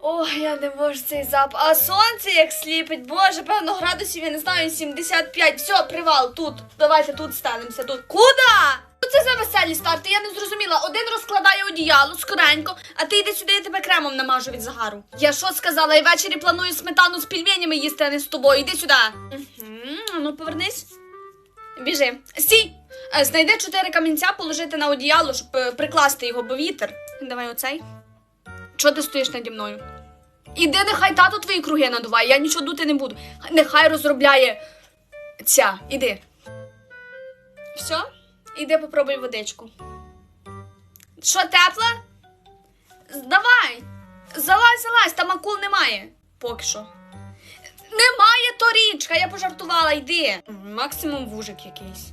Ой, я не можу цей запах. А сонце як сліпить, боже, певно, градусів, я не знаю, 75. Все, привал, тут. Давайте тут станемося, тут. Куда? Що це за веселі старти? Я не зрозуміла. Один розкладає одіяло скоренько, а ти йди сюди, я тебе кремом намажу від загару. Я що сказала, і ввечері планую сметану з пельменями їсти, а не з тобою. Іди сюди. Угу, ну повернись. Біжи. Стій! Е, Знайди чотири камінця, положити на одіяло, щоб е, прикласти його, бо вітер. Давай оцей. Чого ти стоїш наді мною? Іди, нехай тато твої круги надуває, я нічого дути не буду. Нехай розробляє ця. Іди. Все? Іди попробуй водичку. Що, тепла? Давай. Залазь, залазь, там акул немає. Поки що. Немає то річка, я пожартувала, йди. Максимум вужик якийсь.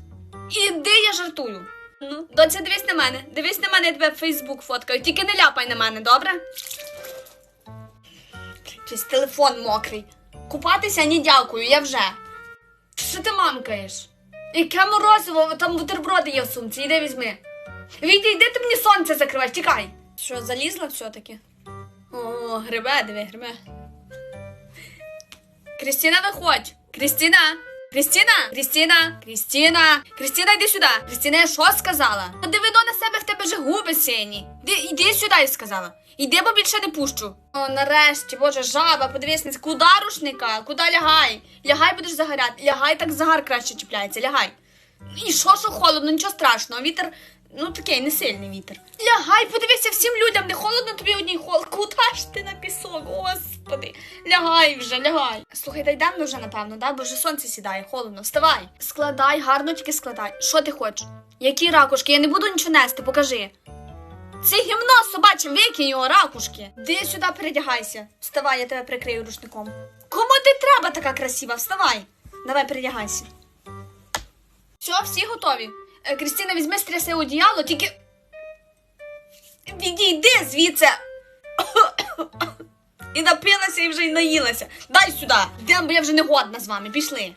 Іди, я жартую. Ну, доця, дивись на мене. Дивись на мене, я тебе в Фейсбук фоткаю. Тільки не ляпай на мене, добре? Щось телефон мокрий. Купатися ні дякую, я вже. Що ти мамкаєш? Яке морозиво, там бутерброди є в сумці, іди візьми. Відійди, йди ти мені сонце закриваєш, тікай. Що, залізла все-таки? О, грибе, диви, грибе. Крістіна, виходь! Крістіна! Крістіна! Крістіна! Крістіна! Крістіна, йди сюди! Крістіна, я що сказала? Та Дивино на себе в тебе же губи сині. Ди, іди сюди, я сказала. Іди, бо більше не пущу. О, нарешті, боже, жаба, подивись, куди рушника? Куди лягай? Лягай, будеш загоряти. Лягай, так загар краще чіпляється, лягай. І що, що холодно, нічого страшного. Вітер, ну такий, не сильний вітер. Лягай, подивися всім людям, не холодно тобі одній холод. Куди ж ти на пісок, господи. Лягай вже, лягай. Слухай, та йдемо вже, напевно, да? бо вже сонце сідає, холодно. Вставай. Складай, гарно тільки складай. Що ти хочеш? Які ракушки? Я не буду нічого нести, покажи. Це гімно собаче, викинь його, ракушки. Де сюди передягайся. Вставай, я тебе прикрию рушником. Кому ти треба така красива? Вставай. Давай передягайся. Все, всі готові. Е, Крістіна, візьми стряси одіяло, тільки. Відійди звідси. І напилася, і вже й наїлася. Дай сюди. Дем, бо я вже не годна з вами. Пішли.